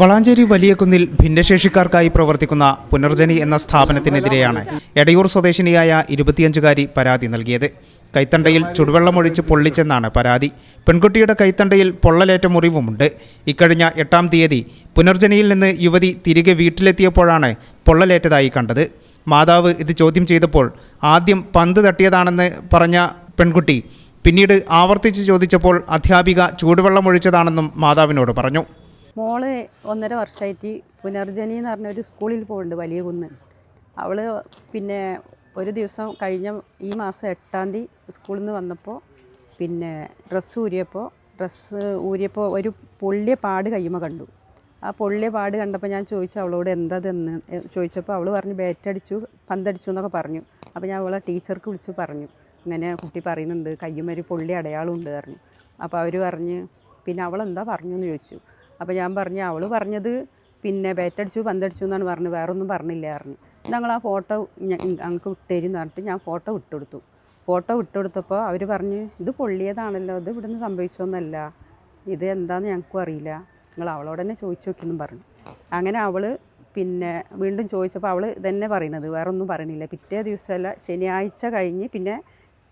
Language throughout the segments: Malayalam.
വളാഞ്ചേരി വലിയകുന്നിൽ ഭിന്നശേഷിക്കാർക്കായി പ്രവർത്തിക്കുന്ന പുനർജനി എന്ന സ്ഥാപനത്തിനെതിരെയാണ് എടയൂർ സ്വദേശിനിയായ ഇരുപത്തിയഞ്ചുകാരി പരാതി നൽകിയത്. കൈത്തണ്ടയിൽ ചുടുവെള്ളമൊഴിച്ച് പൊള്ളിച്ചെന്നാണ് പരാതി. പെൺകുട്ടിയുടെ കൈത്തണ്ടയിൽ പൊള്ളലേറ്റ മുറിവുമുണ്ട്. ഇക്കഴിഞ്ഞ എട്ടാം തീയതി പുനർജനിയിൽ നിന്ന് യുവതി തിരികെ വീട്ടിലെത്തിയപ്പോഴാണ് പൊള്ളലേറ്റതായി കണ്ടത്. മാതാവ് ഇത് ചോദ്യം ചെയ്തപ്പോൾ ആദ്യം പന്ത് തട്ടിയതാണെന്ന് പറഞ്ഞ പെൺകുട്ടി പിന്നീട് ആവർത്തിച്ച് ചോദിച്ചപ്പോൾ അധ്യാപിക ചൂടുവെള്ളമൊഴിച്ചതാണെന്നും മാതാവിനോട് പറഞ്ഞു. മോൾ ഒന്നര വർഷമായിട്ട് പുനർജനി എന്ന് പറഞ്ഞ ഒരു സ്കൂളിൽ പോകുന്നുണ്ട് വലിയ കുന്ന്. അവൾ പിന്നെ ഒരു ദിവസം കഴിഞ്ഞ ഈ മാസം എട്ടാം തീയതി സ്കൂളിൽ നിന്ന് വന്നപ്പോൾ പിന്നെ ഡ്രസ്സ് ഊരിയപ്പോൾ ഡ്രസ്സ് ഊരിയപ്പോൾ ഒരു പൊള്ളിയ പാട് കയ്യുമ കണ്ടു. ആ പൊള്ളിയ പാട് കണ്ടപ്പോൾ ഞാൻ ചോദിച്ചു അവളോട് എന്താതെന്ന് ചോദിച്ചപ്പോൾ അവൾ പറഞ്ഞു ബാറ്റടിച്ചു പന്തടിച്ചു എന്നൊക്കെ പറഞ്ഞു. അപ്പോൾ ഞാൻ അവളെ ടീച്ചർക്ക് വിളിച്ച് പറഞ്ഞു. ഇങ്ങനെ കുട്ടി പറയുന്നുണ്ട് കയ്യുമൊരു പൊള്ളി അടയാളം ഉണ്ട് പറഞ്ഞു. അപ്പോൾ അവർ പറഞ്ഞ് പിന്നെ അവളെന്താ പറഞ്ഞു എന്ന് ചോദിച്ചു. അപ്പോൾ ഞാൻ പറഞ്ഞു അവൾ പറഞ്ഞത് പിന്നെ ബേറ്റടിച്ചു പന്തടിച്ചു എന്നാണ് പറഞ്ഞത്. വേറെ ഒന്നും പറഞ്ഞില്ല പറഞ്ഞു. ഞങ്ങൾ ആ ഫോട്ടോ ഞങ്ങൾക്ക് വിട്ടുതരും പറഞ്ഞിട്ട് ഞാൻ ഫോട്ടോ വിട്ടുകൊടുത്തു. ഫോട്ടോ വിട്ടുകൊടുത്തപ്പോൾ അവർ പറഞ്ഞ് ഇത് പൊള്ളിയതാണല്ലോ ഇത് ഇവിടുന്ന് സംഭവിച്ചൊന്നല്ല. ഇത് എന്താന്ന് ഞങ്ങൾക്കും അറിയില്ല. നിങ്ങൾ അവളോട് തന്നെ ചോദിച്ചു നോക്കിയെന്നും പറഞ്ഞു. അങ്ങനെ അവൾ പിന്നെ വീണ്ടും ചോദിച്ചപ്പോൾ അവൾ ഇതന്നെ പറയണത് വേറൊന്നും പറയണില്ല. പിറ്റേ ദിവസമല്ല ശനിയാഴ്ച കഴിഞ്ഞ് പിന്നെ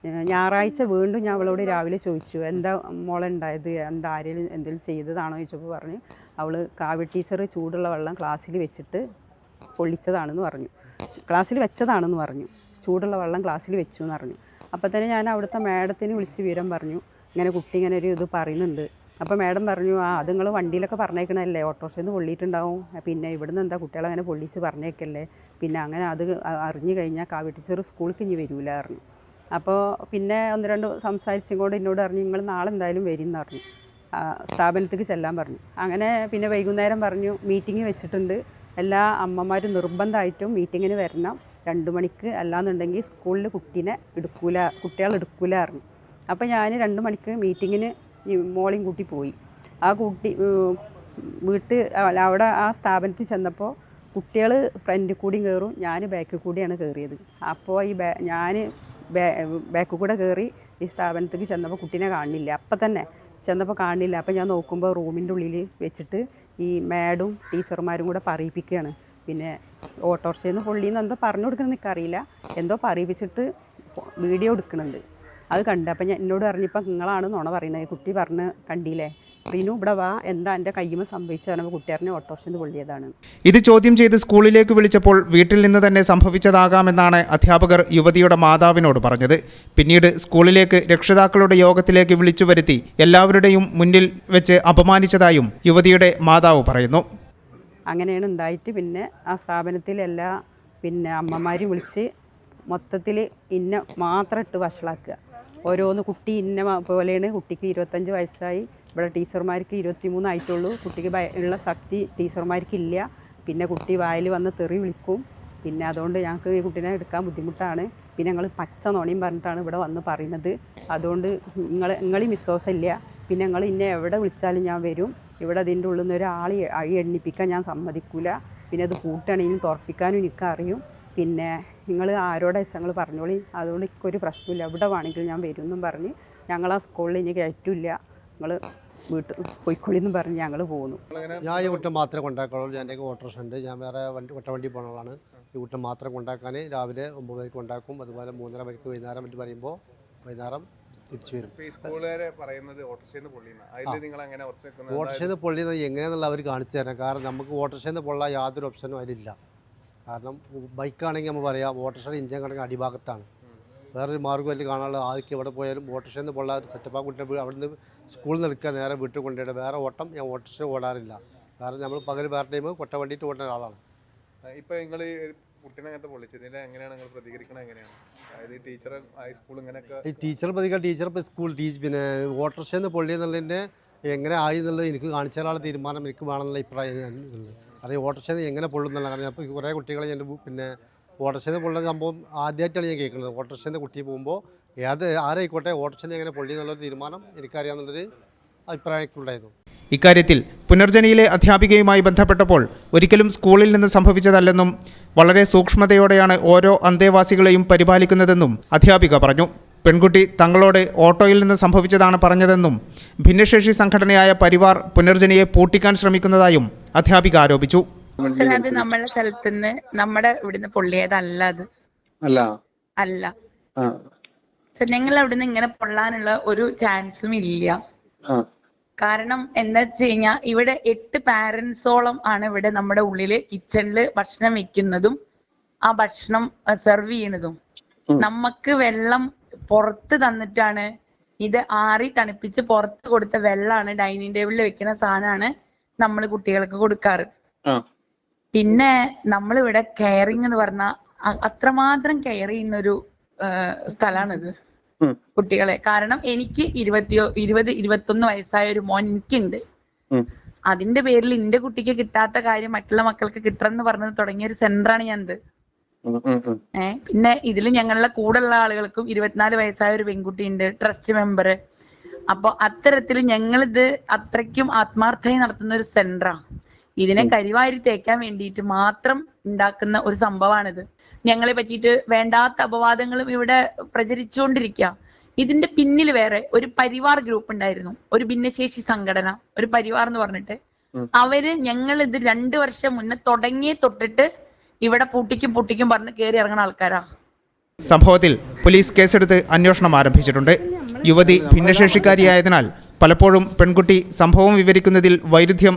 ഞായറാഴ്ച വീണ്ടും ഞാൻ അവളോട് രാവിലെ ചോദിച്ചു എന്താ മോളുണ്ടായത് എന്താ ആരെങ്കിലും എന്തെങ്കിലും ചെയ്തതാണോ? ചോദിച്ചപ്പോൾ പറഞ്ഞു അവൾ കാവ്യ ടീച്ചർ ചൂടുള്ള വെള്ളം ക്ലാസ്സിൽ വെച്ചിട്ട് പൊള്ളിച്ചതാണെന്ന് പറഞ്ഞു. ക്ലാസ്സിൽ വെച്ചതാണെന്ന് പറഞ്ഞു. ചൂടുള്ള വെള്ളം ക്ലാസ്സിൽ വെച്ചു എന്ന് പറഞ്ഞു. അപ്പോൾ തന്നെ ഞാൻ അവിടുത്തെ മാഡത്തിന് വിളിച്ച് വിവരം പറഞ്ഞു. ഇങ്ങനെ കുട്ടി ഇങ്ങനെ ഒരു ഇത് പറയുന്നുണ്ട്. അപ്പോൾ മാഡം പറഞ്ഞു ആ അത് നിങ്ങൾ വണ്ടിയിലൊക്കെ പറഞ്ഞേക്കണല്ലേ ഓട്ടോറിക്ഷയിൽ നിന്ന് പൊള്ളിയിട്ടുണ്ടാവും. പിന്നെ ഇവിടുന്ന് എന്താ കുട്ടികളങ്ങനെ പൊള്ളിച്ച് പറഞ്ഞേക്കല്ലേ? പിന്നെ അങ്ങനെ അത് അറിഞ്ഞു കഴിഞ്ഞാൽ കാവ്യ ടീച്ചർ സ്കൂളിൽ ഇനി വരില്ല പറഞ്ഞു. അപ്പോൾ പിന്നെ ഒന്ന് രണ്ട് സംസാരിച്ചും കൂടെ എന്നോട് പറഞ്ഞു നിങ്ങൾ നാളെ എന്തായാലും വരും എന്ന് പറഞ്ഞു. സ്ഥാപനത്തേക്ക് ചെല്ലാൻ പറഞ്ഞു. അങ്ങനെ പിന്നെ വൈകുന്നേരം പറഞ്ഞു മീറ്റിംഗ് വെച്ചിട്ടുണ്ട്. എല്ലാ അമ്മമാരും നിർബന്ധമായിട്ടും മീറ്റിങ്ങിന് വരണം. രണ്ട് മണിക്ക് അല്ലാന്നുണ്ടെങ്കിൽ സ്കൂളിൽ കുട്ടീനെ എടുക്കൂല കുട്ടികൾ പറഞ്ഞു. അപ്പോൾ ഞാൻ രണ്ട് മണിക്ക് മീറ്റിങ്ങിന് മോളിങ് കൂട്ടി പോയി. ആ കുട്ടി വീട്ട് അവിടെ ആ സ്ഥാപനത്തിൽ ചെന്നപ്പോൾ കുട്ടികൾ ഫ്രണ്ടിൽ കൂടിയും കയറും ഞാൻ ബാക്കിൽ കൂടിയാണ് കയറിയത്. അപ്പോൾ ഈ ബാ ഞാൻ ബാക്കിൽ കൂടെ കയറി ഈ സ്ഥാപനത്തേക്ക് ചെന്നപ്പോൾ കുട്ടീനെ കാണില്ല അപ്പം തന്നെ ചെന്നപ്പോൾ കാണില്ല അപ്പം ഞാൻ നോക്കുമ്പോൾ റൂമിന്റെ ഉള്ളിൽ വെച്ചിട്ട് ഈ മാഡും ടീച്ചർമാരും കൂടെ പറയിപ്പിക്കുകയാണ് പിന്നെ ഓട്ടോറിക്ഷയിൽ നിന്ന് പൊള്ളിന്ന് എന്തോ പറഞ്ഞു കൊടുക്കണം എനിക്കറിയില്ല. എന്തോ പറയിപ്പിച്ചിട്ട് വീഡിയോ എടുക്കുന്നുണ്ട് അത് കണ്ട്. അപ്പം ഞാൻ എന്നോട് പറഞ്ഞപ്പോൾ നിങ്ങളാണ് നുണ പറയുന്നത് കുട്ടി പറഞ്ഞ് കണ്ടില്ലേ? റിനു ഇവിടെ വാ. എന്താ എന്റെ കയ്യുമ്പോൾ സംഭവിച്ചു പറഞ്ഞപ്പോൾ കുട്ടിയാറിനെ ഓട്ടോഷൻ ഓട്ടോറിക്ഷയിൽ നിന്ന് പൊള്ളിയതാണ്. ഇത് ചോദ്യം ചെയ്ത് സ്കൂളിലേക്ക് വിളിച്ചപ്പോൾ വീട്ടിൽ നിന്ന് തന്നെ സംഭവിച്ചതാകാമെന്നാണ് അധ്യാപകർ യുവതിയുടെ മാതാവിനോട് പറഞ്ഞത്. പിന്നീട് സ്കൂളിലേക്ക് രക്ഷിതാക്കളുടെ യോഗത്തിലേക്ക് വിളിച്ചു വരുത്തി എല്ലാവരുടെയും മുന്നിൽ വെച്ച് അപമാനിച്ചതായും യുവതിയുടെ മാതാവ് പറയുന്നു. അങ്ങനെയാണ് ഉണ്ടായിട്ട് പിന്നെ ആ സ്ഥാപനത്തിൽ എല്ലാ പിന്നെ അമ്മമാരും വിളിച്ച് മൊത്തത്തിൽ ഇന്ന മാത്രം ഇട്ട് വഷളാക്കുക. ഓരോന്ന് കുട്ടി ഇന്ന പോലെയാണ് കുട്ടിക്ക് ഇരുപത്തഞ്ച് വയസ്സായി ഇവിടെ ടീച്ചർമാർക്ക് ഇരുപത്തി മൂന്നായിട്ടുള്ളൂ കുട്ടിക്ക് ഉള്ള ശക്തി ടീച്ചർമാർക്ക് ഇല്ല. പിന്നെ കുട്ടി വായിൽ വന്ന് തെറി വിളിക്കും. പിന്നെ അതുകൊണ്ട് ഞങ്ങൾക്ക് ഈ കുട്ടീനെ എടുക്കാൻ ബുദ്ധിമുട്ടാണ്. പിന്നെ ഞങ്ങൾ പച്ച നോണിയും പറഞ്ഞിട്ടാണ് ഇവിടെ വന്ന് പറയുന്നത്. അതുകൊണ്ട് നിങ്ങൾ നിങ്ങളീ വിശ്വാസമില്ല പിന്നെ നിങ്ങൾ ഇന്നെ എവിടെ വിളിച്ചാലും ഞാൻ വരും. ഇവിടെ അതിന്റെ ഉള്ളിൽ നിന്ന് ഒരാൾ അഴി എണ്ണിപ്പിക്കാൻ ഞാൻ സമ്മതിക്കില്ല പിന്നെ അത് കൂട്ടണെങ്കിലും തുറപ്പിക്കാനും എനിക്കറിയും. പിന്നെ നിങ്ങൾ ആരോടെ ഞങ്ങൾ പറഞ്ഞോളി? അതുകൊണ്ട് എനിക്കൊരു പ്രശ്നമില്ല. എവിടെ വേണമെങ്കിലും ഞാൻ വരും എന്നും പറഞ്ഞ് ഞങ്ങൾ ആ സ്കൂളിൽ ഇനി കയറ്റില്ല. നിങ്ങൾ വീട്ടിൽ പോയിക്കോളിന്നും പറഞ്ഞ് ഞങ്ങൾ പോകുന്നു ഞാൻ ഈ കുട്ടം മാത്രമേ കൊണ്ടാക്കുള്ളൂ എന്റെ ഓട്ടോറിക്ഷ ഉണ്ട്. ഞാൻ വേറെ വണ്ടി ഒറ്റ വണ്ടി പോകുന്നതാണ് ഈ കുട്ടം മാത്രം കൊണ്ടാക്കാൻ രാവിലെ ഒമ്പത് മണിക്ക് കൊണ്ടാക്കും അതുപോലെ മൂന്നര മണിക്ക് വൈകുന്നേരം എന്ന് പറയുമ്പോൾ വൈകുന്നേരം തിരിച്ചു വരും. ഓട്ടോറിക്ഷയിൽ പൊള്ളിയെന്ന് നിന്ന് പൊള്ളിയത് എങ്ങനെയാണെന്നുള്ള അവർ കാണിച്ചു തരാം. കാരണം നമുക്ക് ഓട്ടോറിക്ഷയിൽ നിന്ന് പൊള്ളാൻ യാതൊരു ഓപ്ഷനും അതിലില്ല. കാരണം ബൈക്കാണെങ്കിൽ നമ്മൾ പറയാം ഓട്ടോറിക്ഷയുടെ ഇഞ്ചൻ കണക്കിന് അടിഭാഗത്താണ്. വേറൊരു മാർഗം അല്ലെങ്കിൽ കാണാനുള്ള ആർക്ക് എവിടെ പോയാലും ഓട്ടോറിക്ഷയിൽ നിന്ന് പൊള്ളാൻ സെറ്റപ്പ് അവിടെ നിന്ന് അവിടുന്ന് സ്കൂളിൽ നിന്ന് എടുക്കുക നേരെ വീട്ടിൽ കൊണ്ടുപോയിട്ട് വേറെ ഓട്ടം ഞാൻ ഓട്ടോറിക്ഷ ഓടാറില്ല. കാരണം നമ്മൾ പകൽ വേറെ ടൈം കൊട്ട വണ്ടിയിട്ട് ഓടുന്ന ഒരാളാണ്. ഇപ്പോൾ നിങ്ങൾ കുട്ടീനെ അങ്ങനത്തെ പൊള്ളിച്ചതിന് എങ്ങനെയാണ് നിങ്ങൾ പ്രതികരിക്കണത്? എങ്ങനെയാണ്? അതായത് ഈ ടീച്ചർ ഹൈസ്കൂൾ ഇങ്ങനെയൊക്കെ ഈ ടീച്ചർ ഇപ്പോൾ സ്കൂൾ ടീച്ച് പിന്നെ ഓട്ടോറിക്ഷ എന്ന് പൊള്ളി എന്നുള്ളതിന്റെ എങ്ങനെ ആയി എന്നുള്ളത് എനിക്ക് കാണിച്ച ഒരാളുടെ തീരുമാനം എനിക്ക് വേണമെന്നുള്ള അഭിപ്രായം ഞാൻ അറിയാം നിന്ന് എങ്ങനെ പൊള്ളുന്നുള്ള കാരണം അപ്പോൾ കുറേ കുട്ടികളെ ഞാൻ പിന്നെ നിന്ന് പൊള്ളുന്ന സംഭവം ആദ്യമായിട്ടാണ് ഞാൻ കേൾക്കുന്നത്. നിന്ന് കുട്ടി പോകുമ്പോൾ ഏത് ആരായിക്കോട്ടെ നിന്ന് എങ്ങനെ പൊള്ളി എന്നുള്ളൊരു തീരുമാനം എനിക്കറിയാമെന്നുള്ളൊരു അഭിപ്രായത്തിലുണ്ടായിരുന്നു. ഇക്കാര്യത്തിൽ പുനർജനിയിലെ അധ്യാപികയുമായി ബന്ധപ്പെട്ടപ്പോൾ ഒരിക്കലും സ്കൂളിൽ നിന്ന് സംഭവിച്ചതല്ലെന്നും വളരെ സൂക്ഷ്മതയോടെയാണ് ഓരോ അന്തേവാസികളെയും പരിപാലിക്കുന്നതെന്നും അധ്യാപിക പറഞ്ഞു. പെൺകുട്ടി തങ്ങളോട് ഓട്ടോയിൽ നിന്ന് സംഭവിച്ചതാണ് പറഞ്ഞതെന്നും ഭിന്നശേഷി സംഘടനയായ പരിവാർ പുനർജനിയെ പൂട്ടിക്കാൻ ശ്രമിക്കുന്നതായും അധ്യാപിക ആരോപിച്ചു. സർ അത് നമ്മളെ സ്ഥലത്തുനിന്ന് നമ്മുടെ ഇവിടുന്ന് പൊള്ളിയതല്ല അത്. അല്ല. അല്ല. സർ ഞങ്ങൾ അവിടുന്ന് ഇങ്ങനെ പൊള്ളാനുള്ള ഒരു ചാൻസും ഇല്ല. കാരണം എന്താ വെച്ച് കഴിഞ്ഞാൽ ഇവിടെ എട്ട് പാരന്റ്സോളം ആണ് ഇവിടെ നമ്മുടെ ഉള്ളിൽ കിച്ചണിൽ ഭക്ഷണം വെക്കുന്നതും ആ ഭക്ഷണം സെർവ് ചെയ്യുന്നതും. നമുക്ക് വെള്ളം പുറത്ത് തന്നിട്ടാണ് ഇത് ആറി തണുപ്പിച്ച് പുറത്ത് കൊടുത്ത വെള്ളമാണ് ഡൈനിങ് ടേബിളിൽ വെക്കുന്ന സാധനമാണ് നമ്മൾ കുട്ടികൾക്ക് കൊടുക്കാറ്. പിന്നെ നമ്മളിവിടെ കെയറിങ് എന്ന് പറഞ്ഞാൽ അത്രമാത്രം കെയർ ചെയ്യുന്ന ഒരു സ്ഥലമാണിത്. കുട്ടികളെ. കാരണം എനിക്ക് ഇരുപത്തിയോ ഇരുപത് ഇരുപത്തൊന്ന് വയസ്സായ ഒരു മോൻ എനിക്കുണ്ട്. അതിന്റെ പേരിൽ എന്റെ കുട്ടിക്ക് കിട്ടാത്ത കാര്യം മറ്റുള്ള മക്കൾക്ക് കിട്ടണം എന്ന് പറഞ്ഞത് തുടങ്ങിയ ഒരു സെന്ററാണ് ഞാനിത്. ഏഹ് പിന്നെ ഇതിൽ ഞങ്ങളുടെ കൂടെയുള്ള ആളുകൾക്കും ഇരുപത്തിനാല് വയസ്സായ ഒരു പെൺകുട്ടിയുണ്ട് ട്രസ്റ്റ് മെമ്പർ അപ്പൊ അത്തരത്തിൽ ഞങ്ങളിത് അത്രയ്ക്കും ആത്മാർത്ഥമായി നടത്തുന്ന ഒരു സെന്ററാണ് ഇതിനെ കരിവാരി തേക്കാൻ വേണ്ടിയിട്ട് മാത്രം ഉണ്ടാക്കുന്ന ഒരു സംഭവമാണിത്. ഞങ്ങളെ പറ്റിയിട്ട് വേണ്ടാത്ത അപവാദങ്ങളും ഇവിടെ പ്രചരിച്ചുകൊണ്ടിരിക്കുക. ഇതിന്റെ പിന്നിൽ വേറെ ഒരു പരിവാർ ഗ്രൂപ്പ് ഉണ്ടായിരുന്നു. ഒരു ഭിന്നശേഷി സംഘടന ഒരു പരിവാർ എന്ന് പറഞ്ഞിട്ട്. അവർ ഞങ്ങൾ ഇത് രണ്ടു വർഷം മുന്നേ തുടങ്ങിയ തൊട്ടിട്ട് ഇവിടെ പൂട്ടിക്കും പൂട്ടിക്കും പറഞ്ഞ് കയറി ഇറങ്ങുന്ന ആൾക്കാരാ. സംഭവത്തിൽ പോലീസ് കേസെടുത്ത് അന്വേഷണം ആരംഭിച്ചിട്ടുണ്ട്. യുവതി ഭിന്നശേഷിക്കാരിയായതിനാൽ പലപ്പോഴും പെൺകുട്ടി സംഭവം വിവരിക്കുന്നതിൽ വൈരുദ്ധ്യം